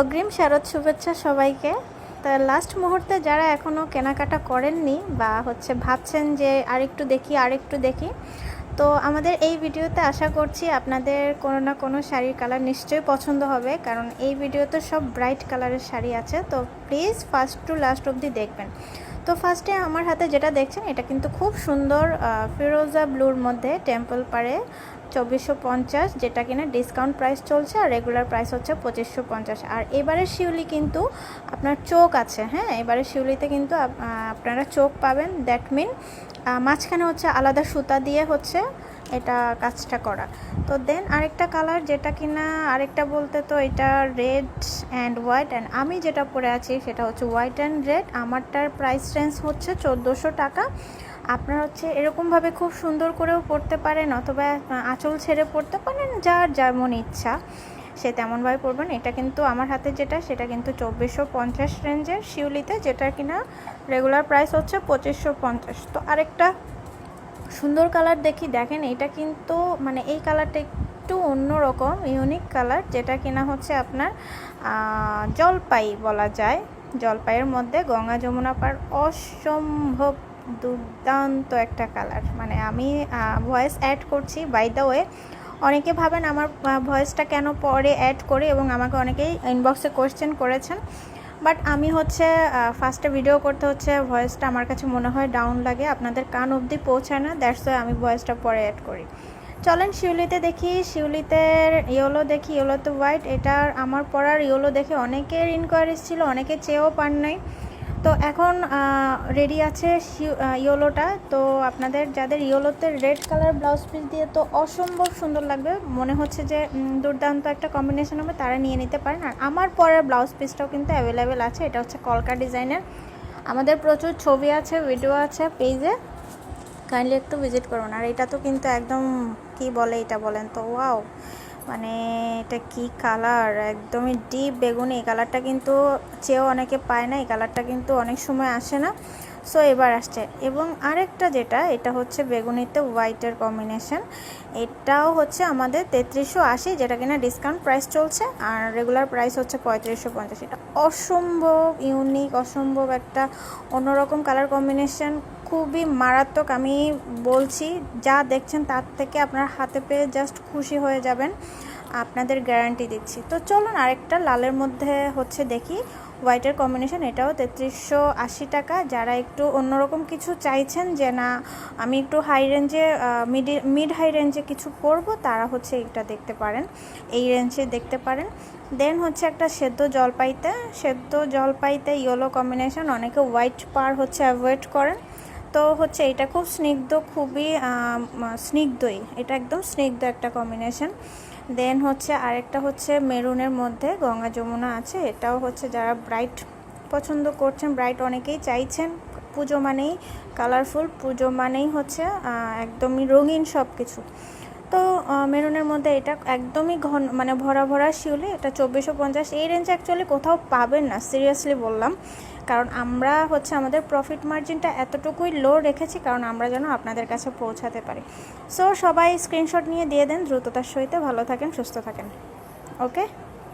অগ্রিম শারদ শুভেচ্ছা সবাইকে। তা লাস্ট মুহূর্তে যারা এখনও কেনাকাটা করেননি বা হচ্ছে ভাবছেন যে আরেকটু দেখি আরেকটু দেখি, তো আমাদের এই ভিডিওতে আশা করছি আপনাদের কোনো না কোনো শাড়ির কালার নিশ্চয়ই পছন্দ হবে, কারণ এই ভিডিওতে সব ব্রাইট কালারের শাড়ি আছে। তো প্লিজ ফার্স্ট টু লাস্ট অবধি দেখবেন। তো ফার্স্টে আমার হাতে যেটা দেখছেন, এটা কিন্তু খুব সুন্দর ফিরোজা ব্লুর মধ্যে টেম্পল পারে চব্বিশশো পঞ্চাশ, যেটা কিনা ডিসকাউন্ট প্রাইস চলছে আর রেগুলার প্রাইস হচ্ছে পঁচিশশো পঞ্চাশ। আর এবারের শিউলি কিন্তু আপনার চোখ আছে হ্যাঁ? এবারের শিউলিতে কিন্তু আপনারা চোখ পাবেন দ্যাট মিন মাঝখানে হচ্ছে আলাদা সুতা দিয়ে হচ্ছে এটা কাজটা করা। তো দেন আরেকটা কালার যেটা কিনা আরেকটা বলতে তো এটা রেড অ্যান্ড হোয়াইট অ্যান্ড আমি যেটা পরে আছি সেটা হচ্ছে হোয়াইট অ্যান্ড রেড আমারটার প্রাইস রেঞ্জ হচ্ছে চোদ্দোশো টাকা। আপনারা হচ্ছে এরকমভাবে খুব সুন্দর করেও পড়তে পারেন অথবা আঁচল ছেড়ে পড়তে পারেন, যার যেমন ইচ্ছা, সে তেমনভাবে পড়বেন। এটা কিন্তু আমার হাতে যেটা, সেটা কিন্তু চব্বিশশো পঞ্চাশ রেঞ্জের শিউলিতে, যেটা কিনা রেগুলার প্রাইস হচ্ছে পঁচিশশো পঞ্চাশ। তো আরেকটা সুন্দর কালার দেখি, দেখেন এটা কিন্তু মানে এই কালারটা একটু অন্যরকম ইউনিক কালার যেটা কিনা হচ্ছে আপনার জলপাই বলা যায়। জলপাইয়ের মধ্যে গঙ্গা যমুনা পার অসম্ভব দুর্দান্ত একটা কালার মানে আমি ভয়েস অ্যাড করছি বাই দ্য ওয়ে অনেকে ভাবেন আমার ভয়েসটা কেন পরে অ্যাড করে এবং আমাকে অনেকেই ইনবক্সে কোয়েশ্চেন করেছেন। বাট আমি হচ্ছে ফার্স্টে ভিডিও করতে হচ্ছে ভয়েসটা আমার কাছে মনে হয় ডাউন লাগে, আপনাদের কান অবধি পৌঁছায় না দ্যাটস ওয়াই আমি ভয়েসটা পরে অ্যাড করি। চলেন শিউলিতে দেখি, শিউলিতে ইয়োলো দেখি ইয়োলো তো হোয়াইট এটার আমার পড়ার ইয়োলো দেখে অনেকের ইনকোয়ারিজ ছিল, অনেকে চেয়েও পান নাই। তো এখন রেডি আছে ইয়োলোটা। তো আপনাদের, যাদের ইয়োলোতে রেড কালার ব্লাউজ পিস দিয়ে, তো অসম্ভব সুন্দর লাগবে। মনে হচ্ছে যে দুর্দান্ত একটা কম্বিনেশন হবে, তারা নিয়ে নিতে পারেন। আর আমার পরের ব্লাউজ পিসটাও কিন্তু অ্যাভেলেবেল আছে, এটা হচ্ছে কলকা ডিজাইনের আমাদের প্রচুর ছবি আছে ভিডিও আছে পেজে কাইন্ডলি একটু ভিজিট করুন। আর এটা তো কিন্তু একদম, কি বলে এটা বলেন তো? ওয়াও মানে এটা কি কালার? একদমই ডিপ বেগুনি। এই কালারটা কিন্তু চেয়েও অনেকে পায় না, এই কালারটা কিন্তু অনেক সময় আসে না। সো এবার আসছে। এবং আরেকটা যেটা, এটা হচ্ছে বেগুনিতে হোয়াইটের কম্বিনেশন এটাও হচ্ছে আমাদের তেত্রিশশো আশি, যেটা কিনা ডিসকাউন্ট প্রাইস চলছে। আর রেগুলার প্রাইস হচ্ছে পঁয়ত্রিশশো পঞ্চাশ। এটা অসম্ভব ইউনিক অসম্ভব একটা অন্যরকম কালার কম্বিনেশন খুবই মারাত্মক। আমি বলছি, যা দেখছেন তার থেকে আপনার হাতে পেয়ে জাস্ট খুশি হয়ে যাবেন। আপনাদের গ্যারান্টি দিচ্ছি। তো চলুন আরেকটা লালের মধ্যে হচ্ছে দেখি। হোয়াইটের কম্বিনেশন এটাও তেত্রিশশো আশি টাকা। যারা একটু অন্যরকম কিছু চাইছেন যে না, আমি একটু হাই রেঞ্জে মিড মিড হাই রেঞ্জে কিছু করব, তারা হচ্ছে এটা দেখতে পারেন। এই রেঞ্জে দেখতে পারেন। দেন হচ্ছে একটা সেদ্ধ জলপাইতে। সেদ্ধ জলপাইতে ইয়েলো কম্বিনেশন অনেকে হোয়াইট পার হচ্ছে অ্যাভয়েড করেন। তো হচ্ছে এটা খুব স্নিগ্ধ, খুবই স্নিগ্ধই। এটা একদম স্নিগ্ধ একটা কম্বিনেশন দেন হচ্ছে আরেকটা হচ্ছে মেরুনের মধ্যে গঙ্গা যমুনা আছে। এটাও হচ্ছে যারা ব্রাইট পছন্দ করছেন ব্রাইট অনেকেই চাইছেন। পুজো মানেই কালারফুল পুজো মানেই হচ্ছে একদমই রঙিন সব কিছু তো মেরুনের মধ্যে এটা একদমই ঘন মানে ভরা ভরা শিউলি, এটা চব্বিশশো পঞ্চাশ। এই রেঞ্জে অ্যাকচুয়ালি কোথাও পাবেন না সিরিয়াসলি বললাম। কারণ আমরা হচ্ছে আমাদের প্রফিট মার্জিনটা এতটুকুই লো রেখেছি, কারণ আমরা যেন আপনাদের কাছে পৌঁছাতে পারি। সো সবাই স্ক্রিনশট নিয়ে দিয়ে দেন, দ্রুততার সহিত ভালো থাকেন, সুস্থ থাকেন। ওকে